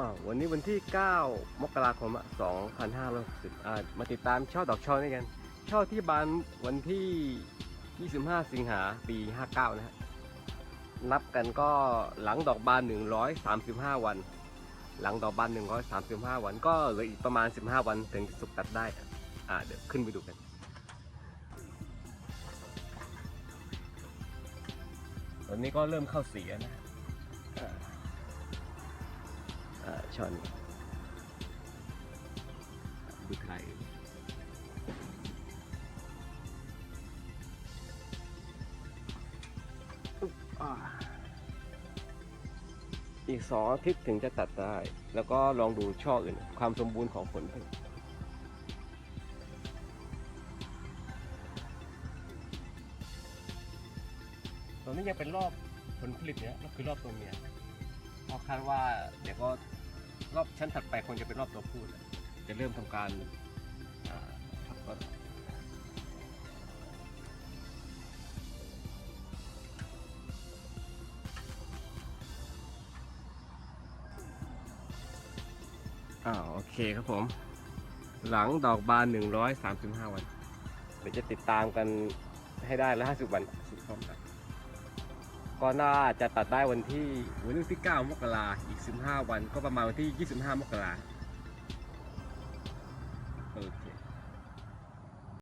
อ่าวันนี้วันที่ 9 มกราคม2560อ่ามาติดตามช่อดอกช่อนี่กัน ช่อที่บานวันที่ 25 สิงหาปี 59 นะฮะ นับกันก็หลังดอกบาน 135 วัน หลังดอกบาน 135 วัน ก็เหลืออีกประมาณ 15 วันถึงจสุกตัดได้ อ่าเดี๋ยวขึ้นไปดูกันตอนนี้ก็เริ่มเข้าสีนะ ช่อนดูไทยอุ๊บอ่าอีกสองอาทิตย์ถึงจะตัดได้ แล้วก็ลองดูช่ออื่น ความสมบูรณ์ของผลผลิตตอนนี้ยังเป็นรอบผลผลิตเนี่ยก็คือรอบตัวเมียเพราะคาดว่าเดี๋ยวก็ รอบชั้นถัดไปคงจะเป็นรอบตัวผู้แล้วจะเริ่มทำการอ่าทับก็อ่าโอเคครับผม หลังดอกบาน 135 วัน เดี๋ยวจะติดตามกันให้ได้แล้ว50 วันสุดพร้อมกัน ก็น่าจะตัดได้วันที่วันที่ 9 มกราอีก 15 วันก็ประมาณวันที่ 25 มกราโอเค